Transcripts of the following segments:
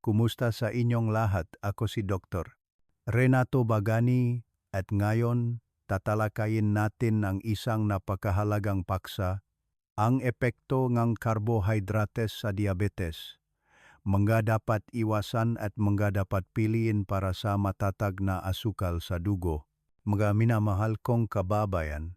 Kumusta sa inyong lahat? Ako si Dr. Renato Bagani at ngayon tatalakayin natin ang isang napakahalagang paksa, ang epekto ng carbohydrates sa diabetes. Mga dapat iwasan at mga dapat piliin para sa matatag na asukal sa dugo. Mga minamahal kong kababayan,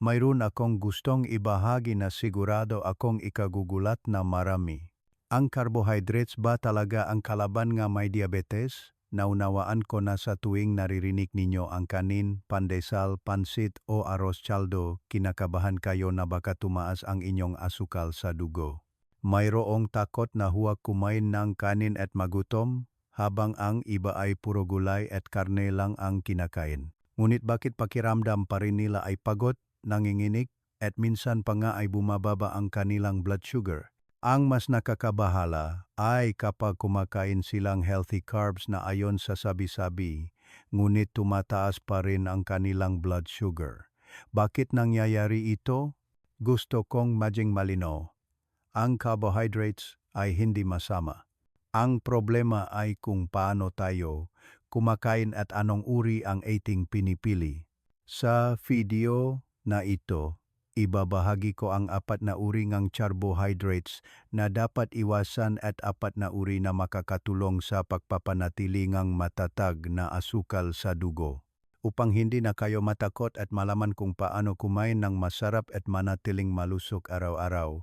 mayroon akong gustong ibahagi na sigurado akong ikagugulat na marami. Ang carbohydrates ba talaga ang kalaban nga may diabetes? Naunawaan ko na sa tuwing naririnig ninyo ang kanin, pandesal, pansit o arroz chaldo, kinakabahan kayo na baka tumaas ang inyong asukal sa dugo. Mayroong takot na huwag kumain ng kanin at magutom, habang ang iba ay puro gulay at karne lang ang kinakain. Ngunit bakit pakiramdam pa rin nila ay pagod, nanginginig, at minsan pa nga ay bumababa ang kanilang blood sugar? Ang mas nakakabahala ay kapag kumakain silang healthy carbs na ayon sa sabi-sabi, ngunit tumataas pa rin ang kanilang blood sugar. Bakit nangyayari ito? Gusto kong maging malino. Ang carbohydrates ay hindi masama. Ang problema ay kung paano tayo kumakain at anong uri ang ating pinipili. Sa video na ito, ibabahagi ko ang apat na uri ng carbohydrates na dapat iwasan at apat na uri na makakatulong sa pagpapanatili ng matatag na asukal sa dugo. Upang hindi na kayo matakot at malaman kung paano kumain ng masarap at manatiling malusog araw-araw,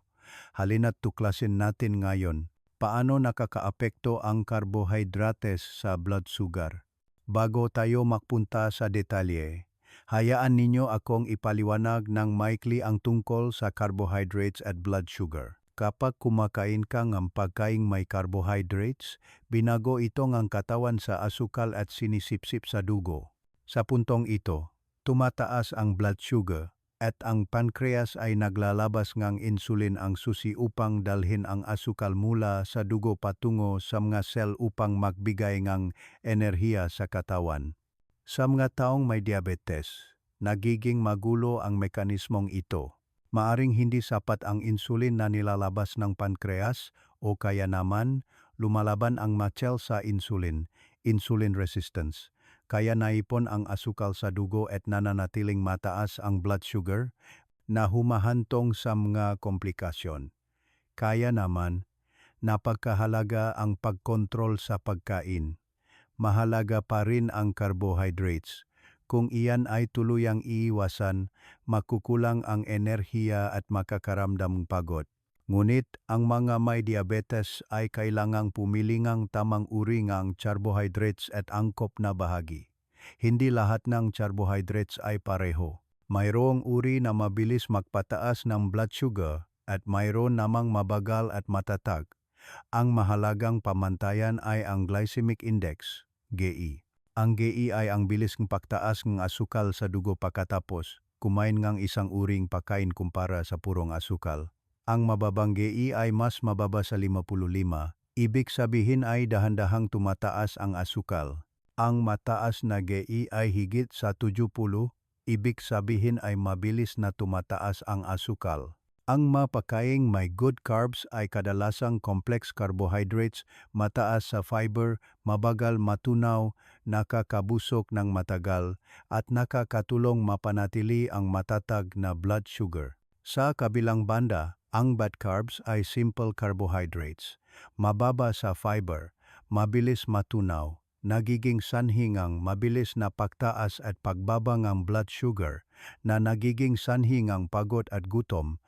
halina't tuklasin natin ngayon paano nakakaapekto ang carbohydrates sa blood sugar. Bago tayo magpunta sa detalye, hayaan ninyo akong ipaliwanag ng maikli ang tungkol sa carbohydrates at blood sugar. Kapag kumakain ka ng pagkaing may carbohydrates, binago ito ng katawan sa asukal at sinisipsip sa dugo. Sa puntong ito, tumataas ang blood sugar at ang pancreas ay naglalabas ng insulin ang susi upang dalhin ang asukal mula sa dugo patungo sa mga sel upang magbigay ng enerhiya sa katawan. Sa mga taong may diabetes, nagiging magulo ang mekanismong ito. Maaring hindi sapat ang insulin na nilalabas ng pancreas o kaya naman lumalaban ang machel sa insulin, insulin resistance kaya naipon ang asukal sa dugo at nananatiling mataas ang blood sugar na humahantong sa mga komplikasyon. Kaya naman, napagkahalaga ang pagkontrol sa pagkain. Mahalaga pa rin ang carbohydrates. Kung iyan ay tuluyang iiwasan, makukulang ang enerhiya at makakaramdam pagod. Ngunit ang mga may diabetes ay kailangang pumili ng tamang uri ng carbohydrates at angkop na bahagi. Hindi lahat ng carbohydrates ay pareho. Mayroong uri na mabilis magpataas ng blood sugar at mayroon namang mabagal at matatag. Ang mahalagang pamantayan ay ang glycemic index, GI. Ang GI ay ang bilis ng pagtaas ng asukal sa dugo pagkatapos kumain ng isang uring pagkain kumpara sa purong asukal. Ang mababang GI ay mas mababa sa 55, ibig sabihin ay dahan-dahang tumataas ang asukal. Ang mataas na GI ay higit sa 70, ibig sabihin ay mabilis na tumataas ang asukal. Ang mapakaing may good carbs ay kadalasang complex carbohydrates, mataas sa fiber, mabagal matunaw, nakakabusok ng matagal, at nakakatulong mapanatili ang matatag na blood sugar. Sa kabilang banda, ang bad carbs ay simple carbohydrates, mababa sa fiber, mabilis matunaw, nagiging sanhingang mabilis na pagtaas at pagbaba ng blood sugar na nagiging sanhingang pagod at gutom,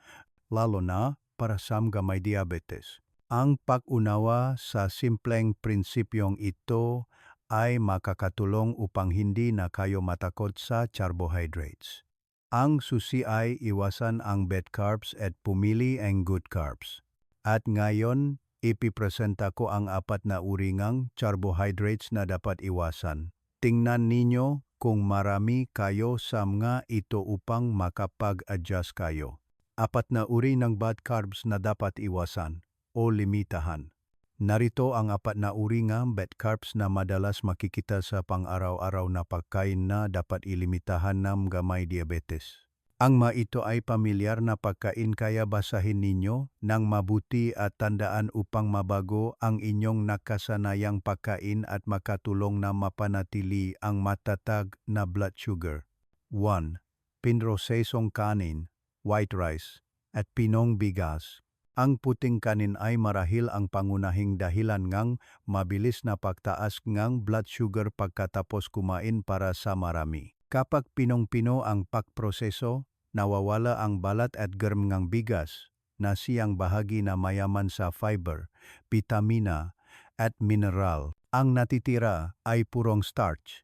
lalo na para sa mga may diabetes. Ang pag-unawa sa simpleng prinsipyong ito ay makakatulong upang hindi na kayo matakot sa carbohydrates. Ang susi ay iwasan ang bad carbs at pumili ang good carbs. At ngayon, ipipresenta ko ang apat na uri ng carbohydrates na dapat iwasan. Tingnan ninyo kung marami kayo sa mga ito upang makapag-adjust kayo. Apat na uri ng bad carbs na dapat iwasan o limitahan. Narito ang apat na uri ng bad carbs na madalas makikita sa pang-araw-araw na pagkain na dapat ilimitahan ng gamay diabetes. Ang ma ito ay pamilyar na pagkain kaya basahin ninyo ng mabuti at tandaan upang mabago ang inyong nakasanayang pagkain at makatulong na mapanatili ang matatag na blood sugar. 1. Pinrosesong kanin, white rice, at pinong bigas. Ang puting kanin ay marahil ang pangunahing dahilan ngang mabilis na pagtaas ngang blood sugar pagkatapos kumain para sa marami. Kapag pinong-pino ang pagproseso, nawawala ang balat at germ ngang bigas na siyang bahagi na mayaman sa fiber, vitamina at mineral. Ang natitira ay purong starch.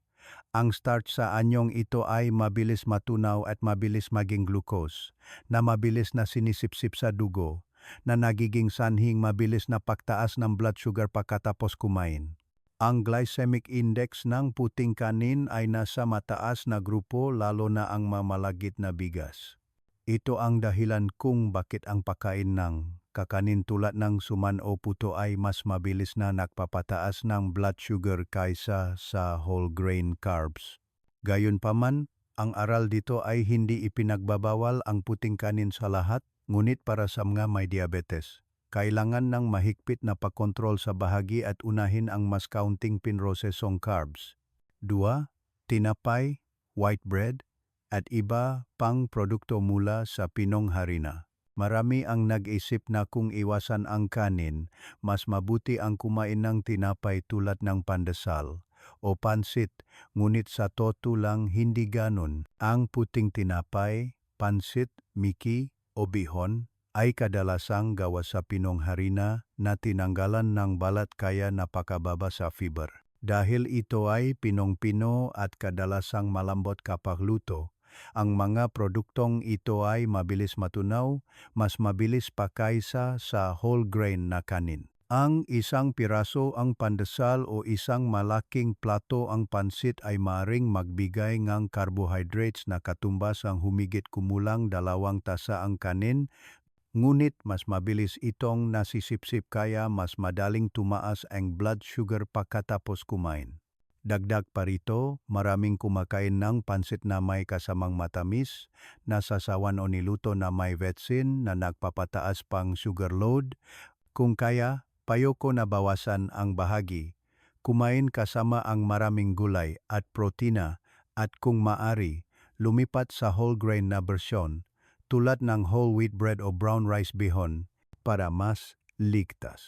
Ang starch sa anyong ito ay mabilis matunaw at mabilis maging glucose, na mabilis na sinisipsip sa dugo, na nagiging sanhing mabilis na pagtaas ng blood sugar pagkatapos kumain. Ang glycemic index ng puting kanin ay nasa mataas na grupo lalo na ang mamalagit na bigas. Ito ang dahilan kung bakit ang pagkain ng kakanin tulad ng suman o puto ay mas mabilis na nagpapataas ng blood sugar kaysa sa whole grain carbs. Gayunpaman, ang aral dito ay hindi ipinagbabawal ang puting kanin sa lahat, ngunit para sa mga may diabetes kailangan ng mahigpit na pagkontrol sa bahagi at unahin ang mas kaunting pinrosesong carbs. 2. Tinapay, white bread, at iba pang produkto mula sa pinong harina. Marami ang nag-isip na kung iwasan ang kanin, mas mabuti ang kumain ng tinapay tulad ng pandesal o pansit, ngunit sa toto lang hindi ganon. Ang puting tinapay, pansit, miki o bihon ay kadalasang gawa sa pinong harina na tinanggalan ng balat kaya napakababa sa fiber. Dahil ito ay pinong-pino at kadalasang malambot kapag luto, ang mga produktong ito ay mabilis matunaw, mas mabilis pa kaysa sa whole grain na kanin. Ang isang piraso ang pandesal o isang malaking plato ang pansit ay maring magbigay ng carbohydrates na katumbas ang humigit kumulang dalawang tasa ang kanin ngunit mas mabilis itong nasisipsip kaya mas madaling tumaas ang blood sugar pagkatapos kumain. Dagdag pa rito, maraming kumakain ng pansit na may kasamang matamis, nasasawan o niluto na may vetsin na nagpapataas pang sugar load. Kung kaya, payoko na bawasan ang bahagi. Kumain kasama ang maraming gulay at protina at kung maari, lumipat sa whole grain na bersyon tulad ng whole wheat bread o brown rice bihon para mas ligtas.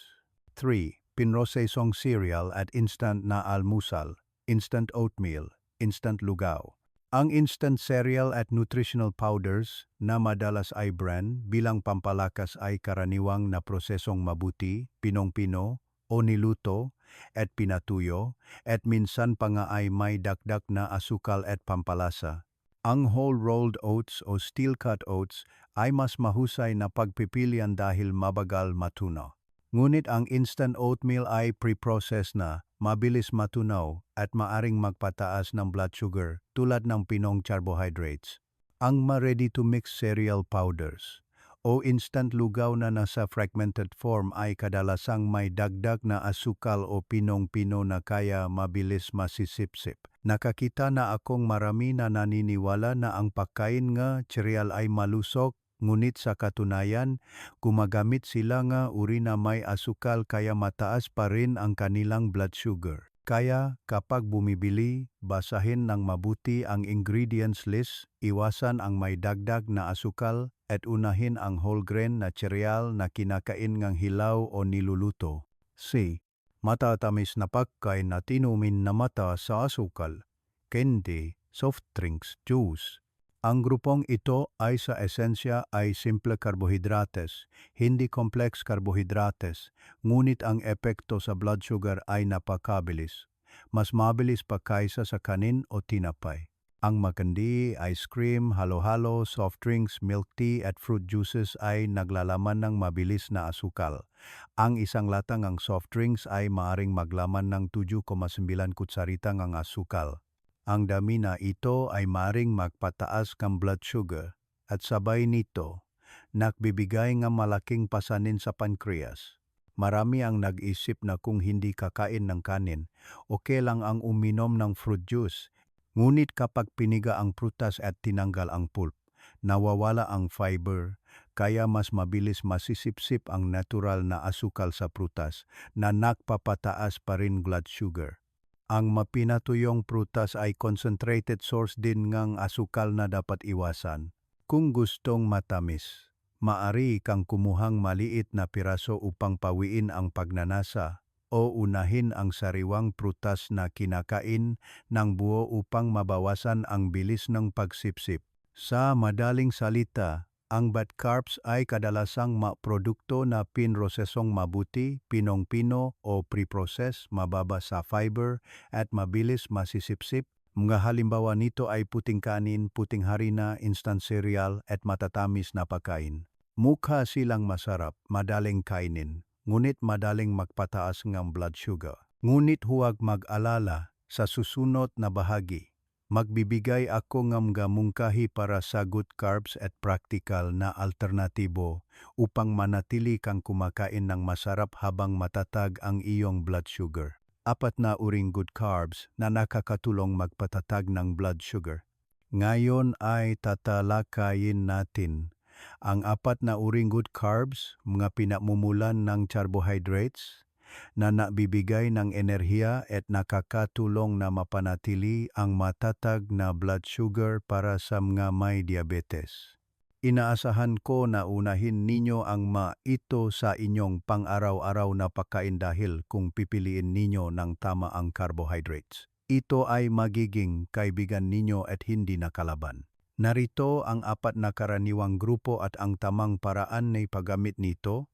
3. Pinrosesong cereal at instant na almusal, instant oatmeal, instant lugaw. Ang instant cereal at nutritional powders na madalas ay brand bilang pampalakas ay karaniwang na prosesong mabuti, pinong-pino, o niluto, at pinatuyo, at minsan pa nga ay may dakdak na asukal at pampalasa. Ang whole rolled oats o steel cut oats ay mas mahusay na pagpipilian dahil mabagal matunaw. Ngunit ang instant oatmeal ay pre-processed na, mabilis matunaw at maaring magpataas ng blood sugar tulad ng pinong carbohydrates. Ang ma-ready-to-mix cereal powders o instant lugaw na nasa fragmented form ay kadalasang may dagdag na asukal o pinong-pino na kaya mabilis masisipsip. Nakakita na akong marami na naniniwala na ang pagkain nga cereal ay malusok ngunit sa katunayan, gumagamit sila nga uri na may asukal kaya mataas pa rin ang kanilang blood sugar. Kaya kapag bumibili, basahin ng mabuti ang ingredients list, iwasan ang may dagdag na asukal at unahin ang whole grain na cereal na kinakain ngang hilaw o niluluto. C. Matatamis na pagkain na tinumin na mata sa asukal, candy, soft drinks, juice. Ang grupong ito ay sa esensya ay simple karbohidrates, hindi complex karbohidrates, ngunit ang epekto sa blood sugar ay napakabilis. Mas mabilis pa kaysa sa kanin o tinapay. Ang makandi, ice cream, halo-halo, soft drinks, milk tea at fruit juices ay naglalaman ng mabilis na asukal. Ang isang latang ang soft drinks ay maaring maglaman ng 7,9 kutsarita ng asukal. Ang dami na ito ay maaring magpataas ng blood sugar at sabay nito, nagbibigay ng malaking pasanin sa pancreas. Marami ang nag-isip na kung hindi kakain ng kanin, okay lang ang uminom ng fruit juice Ngunit kapag piniga ang prutas at tinanggal ang pulp, nawawala ang fiber, kaya mas mabilis masisipsip ang natural na asukal sa prutas na nakpapataas pa rin blood sugar. Ang mapinatuyong prutas ay concentrated source din ngang asukal na dapat iwasan. Kung gustong matamis, maari kang kumuhang maliit na piraso upang pawiin ang pagnanasa o unahin ang sariwang prutas na kinakain ng buo upang mabawasan ang bilis ng pagsipsip. Sa madaling salita, ang bad carbs ay kadalasang maprodukto na pinrosesong mabuti, pinong-pino o pre-process, mababa sa fiber at mabilis masisipsip. Mga halimbawa nito ay puting kanin, puting harina, instant cereal at matatamis na pagkain. Mukha silang masarap, madaling kainin, ngunit madaling magpataas ng blood sugar. Ngunit huwag mag-alala sa susunod na bahagi. Magbibigay ako ng mga mungkahi para sa good carbs at practical na alternatibo upang manatili kang kumakain ng masarap habang matatag ang iyong blood sugar. Apat na uring good carbs na nakakatulong magpatatag ng blood sugar. Ngayon ay tatalakayin natin ang apat na uring good carbs, mga pinamumulan ng carbohydrates, na nabibigay ng enerhiya at nakakatulong na mapanatili ang matatag na blood sugar para sa mga may diabetes. Inaasahan ko na unahin ninyo ang ma ito sa inyong pang-araw-araw na pagkain dahil kung pipiliin ninyo ng tama ang carbohydrates. Ito ay magiging kaibigan ninyo at hindi nakalaban. Narito ang apat na karaniwang grupo at ang tamang paraan ng paggamit nito.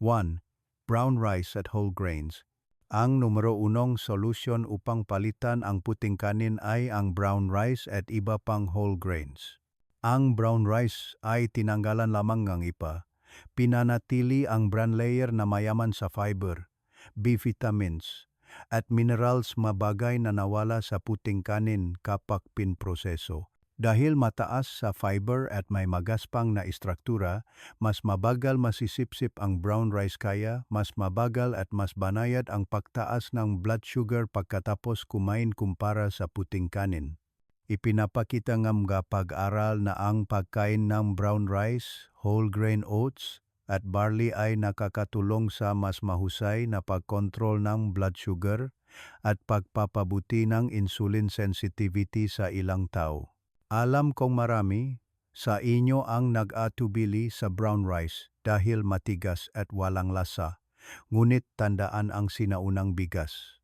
1 brown rice at whole grains. Ang numero unong solusyon upang palitan ang puting kanin ay ang brown rice at iba pang whole grains. Ang brown rice ay tinanggalan lamang ng ipa. Pinanatili ang bran layer na mayaman sa fiber, B vitamins, at minerals mabagay na nawala sa puting kanin kapag pinproseso. Dahil mataas sa fiber at may magaspang na istruktura, mas mabagal masisipsip ang brown rice kaya mas mabagal at mas banayad ang pagtaas ng blood sugar pagkatapos kumain kumpara sa puting kanin. Ipinapakita ng mga pag-aral na ang pagkain ng brown rice, whole grain oats, at barley ay nakakatulong sa mas mahusay na pagkontrol ng blood sugar at pagpapabuti ng insulin sensitivity sa ilang tao. Alam kong marami sa inyo ang nag-atubili sa brown rice dahil matigas at walang lasa, ngunit tandaan ang sinaunang bigas.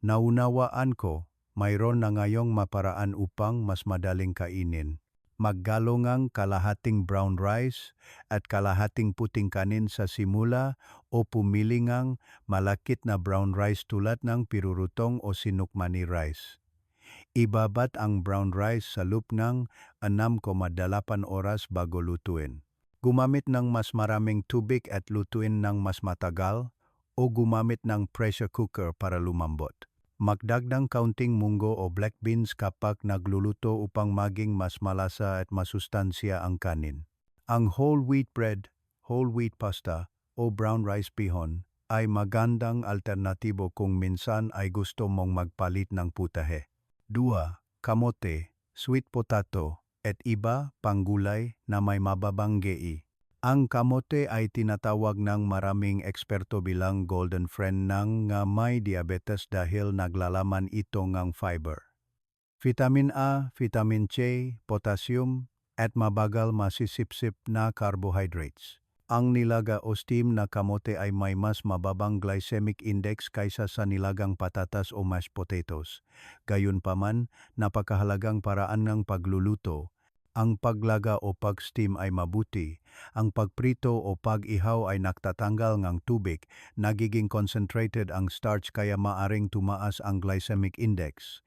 Naunawaan ko, mayroon na ngayong maparaan upang mas madaling kainin. Maggalongang kalahating brown rice at kalahating puting kanin sa simula o pumilingang malakit na brown rice tulad ng pirurutong o sinukmani rice. Ibabat ang brown rice sa loop ng 6,8 oras bago lutuin. Gumamit ng mas maraming tubig at lutuin ng mas matagal o gumamit ng pressure cooker para lumambot. Magdagdang kaunting munggo o black beans kapag nagluluto upang maging mas malasa at masustansya ang kanin. Ang whole wheat bread, whole wheat pasta o brown rice pihon ay magandang alternatibo kung minsan ay gusto mong magpalit ng putahe. 2. Kamote, sweet potato, at iba pang gulay na may mababang GI. Ang kamote ay tinatawag ng maraming eksperto bilang golden friend ng nga may diabetes dahil naglalaman ito ng fiber. Vitamin A, vitamin C, potassium, at mabagal masisipsip na carbohydrates. Ang nilaga o steam na kamote ay may mas mababang glycemic index kaysa sa nilagang patatas o mashed potatoes. Gayunpaman, napakahalagang paraan ng pagluluto. Ang paglaga o pag-steam ay mabuti. Ang pagprito o pag-ihaw ay naktatanggal ng tubig. Nagiging concentrated ang starch kaya maaring tumaas ang glycemic index.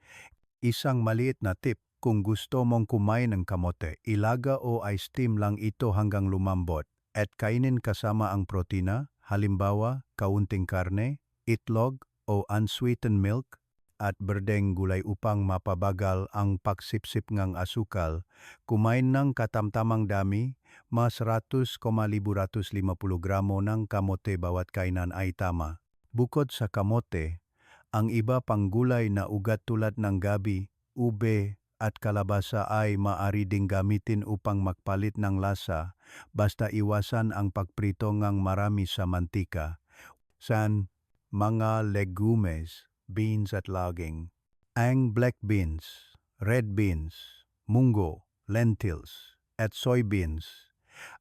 Isang maliit na tip, kung gusto mong kumain ng kamote, ilaga o i-steam lang ito hanggang lumambot at kainin kasama ang protina, halimbawa kaunting karne, itlog o unsweetened milk, at berdeng gulay upang mapabagal ang pagsipsip ng asukal, kumain ng katamtamang dami, mas 100,150 gramo ng kamote bawat kainan ay tama. Bukod sa kamote, ang iba pang gulay na ugat tulad ng gabi, ube, at kalabasa ay maari ding gamitin upang magpalit ng lasa basta iwasan ang pagprito ngang marami sa mantika. San mga legumes, beans at laging. Ang black beans, red beans, munggo, lentils, at soybeans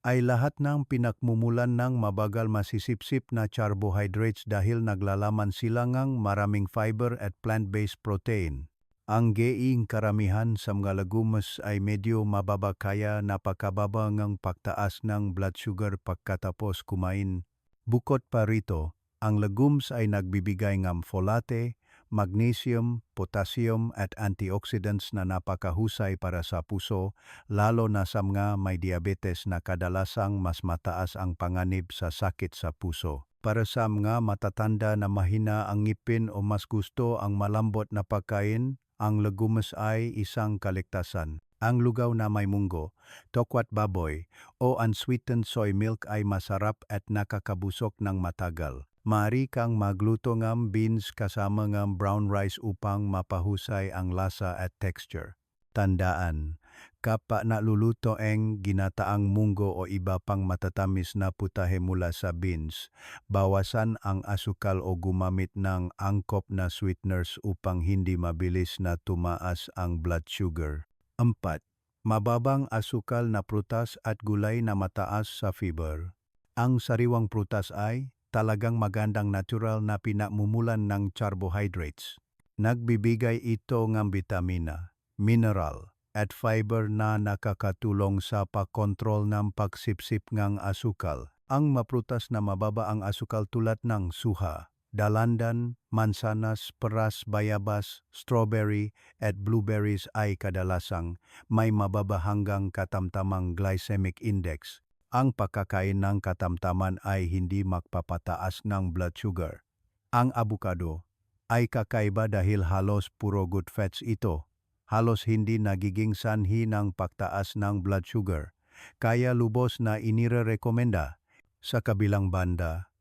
ay lahat ng pinakmumulan ng mabagal masisipsip na carbohydrates dahil naglalaman sila ngang maraming fiber at plant-based protein. Ang geing karamihan sa mga legumes ay medyo mababa kaya napakababa ngang pagtaas ng blood sugar pagkatapos kumain. Bukod pa rito, ang legumes ay nagbibigay ng folate, magnesium, potassium at antioxidants na napakahusay para sa puso, lalo na sa mga may diabetes na kadalasang mas mataas ang panganib sa sakit sa puso. Para sa mga matatanda na mahina ang ngipin o mas gusto ang malambot na pagkain, ang legumes ay isang kaligtasan. Ang lugaw na may munggo, tokwat baboy, o unsweetened soy milk ay masarap at nakakabusok ng matagal. Mari kang magluto ng beans kasama ng brown rice upang mapahusay ang lasa at texture. Tandaan, kapag naluluto ang ginataang munggo o iba pang matatamis na putahe mula sa beans, bawasan ang asukal o gumamit ng angkop na sweeteners upang hindi mabilis na tumaas ang blood sugar. 4. Mababang asukal na prutas at gulay na mataas sa fiber. Ang sariwang prutas ay talagang magandang natural na pinamumulan ng carbohydrates. Nagbibigay ito ng bitamina, mineral, at fiber na nakakatulong sa pagkontrol ng pagsipsip ng asukal. Ang maprutas na mababa ang asukal tulad ng suha, dalandan, mansanas, peras, bayabas, strawberry, at blueberries ay kadalasang may mababa hanggang katamtamang glycemic index. Ang pagkakain ng katamtaman ay hindi magpapataas ng blood sugar. Ang avocado ay kakaiba dahil halos puro good fats ito. Halos hindi nagiging sanhi ng pagtaas ng blood sugar. Kaya lubos na inirekomenda. Sa kabilang banda,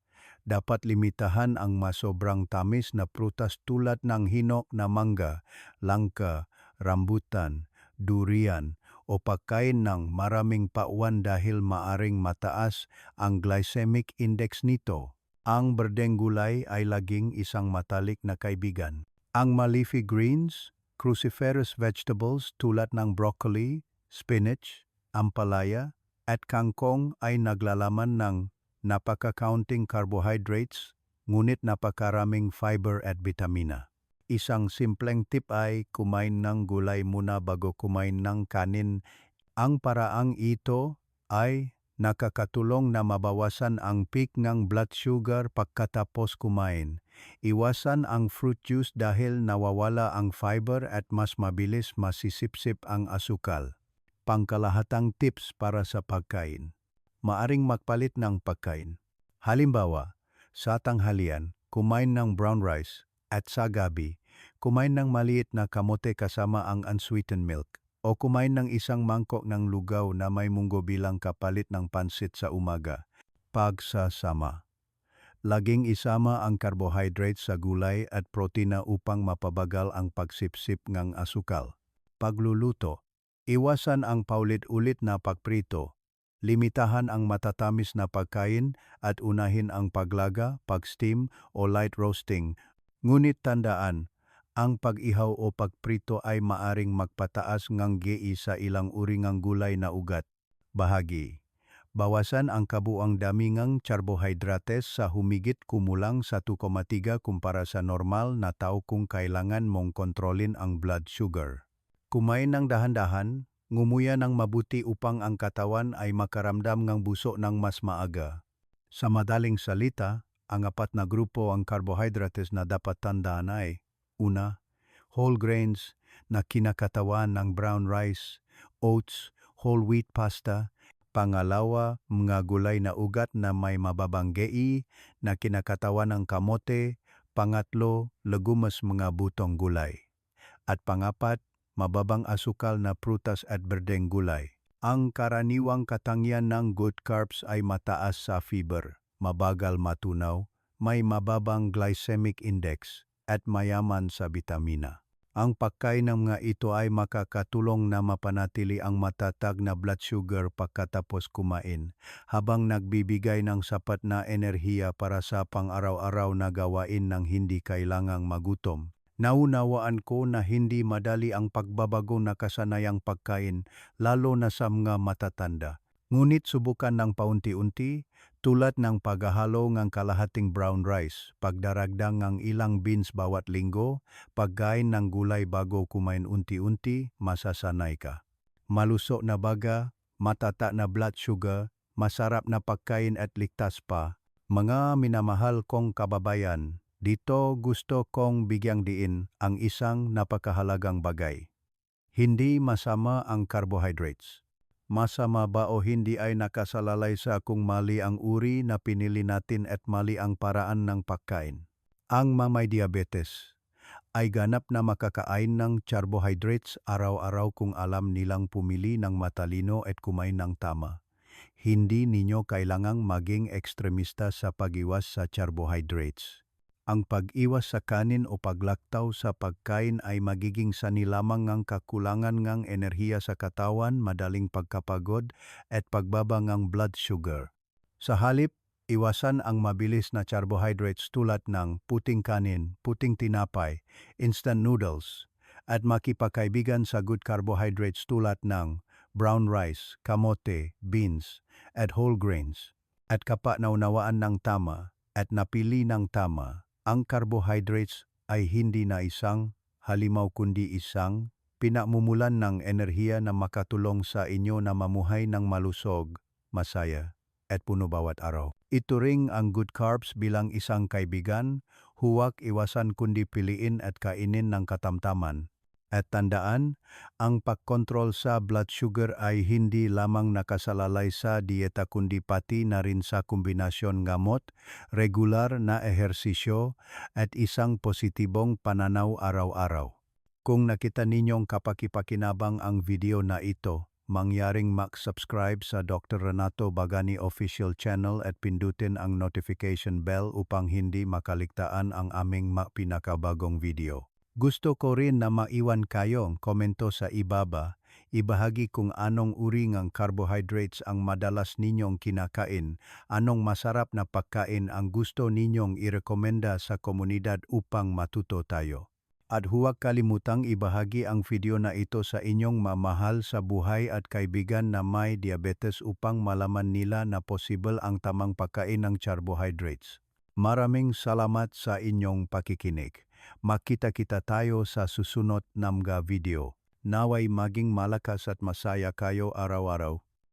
dapat limitahan ang masobrang tamis na prutas tulad ng hinok na mangga, langka, rambutan, durian o pagkain ng maraming pauwan dahil maaring mataas ang glycemic index nito. Ang berdeng gulay ay laging isang matalik na kaibigan. Ang ma-leafy greens, cruciferous vegetables tulad ng broccoli, spinach, ampalaya, at kangkong ay naglalaman ng napaka-counting carbohydrates, ngunit napakaraming fiber at vitamina. Isang simpleng tip ay kumain ng gulay muna bago kumain ng kanin. Ang paraang ito ay nakakatulong na mabawasan ang peak ng blood sugar pagkatapos kumain. Iwasan ang fruit juice dahil nawawala ang fiber at mas mabilis masisipsip ang asukal. Pangkalahatang tips para sa pagkain. Maaring magpalit ng pagkain. Halimbawa, sa tanghalian, kumain ng brown rice at sa gabi, kumain ng maliit na kamote kasama ang unsweetened milk o kumain ng isang mangkok ng lugaw na may munggo bilang kapalit ng pansit sa umaga. Pagsasama. Laging isama ang carbohydrates sa gulay at protina upang mapabagal ang pagsipsip ng asukal. Pagluluto. Iwasan ang paulit-ulit na pagprito. Limitahan ang matatamis na pagkain at unahin ang paglaga, pag-steam o light roasting. Ngunit tandaan, ang pag-ihaw o pagprito ay maaring magpataas ng GI sa ilang uri ng gulay na ugat. Bahagi. Bawasan ang kabuang dami ng carbohydrates sa humigit kumulang sa 2,3 kumpara sa normal na tao kung kailangan mong kontrolin ang blood sugar. Kumain ng dahan-dahan, ngumuya ng mabuti upang ang katawan ay makaramdam ng buso ng mas maaga. Sa madaling salita, ang apat na grupo ang carbohydrates na dapat tandaan ay Una, whole grains na kinakatawan ng brown rice, oats, whole wheat pasta. Pangalawa, mga gulay na ugat na may mababang GI na kinakatawan ng kamote. Pangatlo, legumes mga butong gulay. At pangapat, mababang asukal na prutas at berdeng gulay. Ang karaniwang katangian ng good carbs ay mataas sa fiber, mabagal matunaw, may mababang glycemic index, at mayaman sa bitamina. Ang pagkain ng mga ito ay makakatulong na mapanatili ang matatag na blood sugar pagkatapos kumain, habang nagbibigay ng sapat na enerhiya para sa pang-araw-araw na gawain ng hindi kailangang magutom. Naunawaan ko na hindi madali ang pagbabago na kasanayang pagkain, lalo na sa mga matatanda. Ngunit subukan ng paunti-unti, tulad ng paghahalo ng kalahating brown rice, pagdaragdang ng ilang beans bawat linggo, pagkain ng gulay bago kumain unti-unti, masasanay ka. Malusok na baga, matata na blood sugar, masarap na pagkain at ligtas pa. Mga minamahal kong kababayan, dito gusto kong bigyang diin ang isang napakahalagang bagay. Hindi masama ang carbohydrates. Masama ba o hindi ay nakasalalay sa kung mali ang uri na pinili natin at mali ang paraan ng pagkain. Ang mamay diabetes ay ganap na makakain ng carbohydrates araw-araw kung alam nilang pumili ng matalino at kumain ng tama. Hindi ninyo kailangang maging ekstremista sa pag-iwas sa carbohydrates. Ang pag-iwas sa kanin o paglaktaw sa pagkain ay magiging sani lamang ng kakulangan ng enerhiya sa katawan, madaling pagkapagod at pagbaba ng blood sugar. Sa halip, iwasan ang mabilis na carbohydrates tulad ng puting kanin, puting tinapay, instant noodles, at makipagkaibigan sa good carbohydrates tulad ng brown rice, kamote, beans, at whole grains. At kapag naunawaan ng tama at napili ng tama, ang carbohydrates ay hindi na isang halimaw kundi isang pinamumulan ng enerhiya na makatulong sa inyo na mamuhay ng malusog, masaya, at puno bawat araw. Ito ring ang good carbs bilang isang kaibigan, huwag iwasan kundi piliin at kainin ng katamtaman. At tandaan, ang pagkontrol sa blood sugar ay hindi lamang nakasalalay sa dieta kundi pati na rin sa kombinasyon gamot, regular na ehersisyo at isang positibong pananaw araw-araw. Kung nakita ninyong kapakipakinabang ang video na ito, mangyaring mag-subscribe sa Dr. Renato Bagani Official Channel at pindutin ang notification bell upang hindi makaligtaan ang aming pinakabagong video. Gusto ko rin na maiwan kayong komento sa ibaba, ibahagi kung anong uri ng carbohydrates ang madalas ninyong kinakain, anong masarap na pagkain ang gusto ninyong irekomenda sa komunidad upang matuto tayo. At huwag kalimutang ibahagi ang video na ito sa inyong mamahal sa buhay at kaibigan na may diabetes upang malaman nila na possible ang tamang pagkain ng carbohydrates. Maraming salamat sa inyong pakikinig. Makita-kita tayo sa susunod na mga video. Naway maging malakas at masaya kayo araw-araw.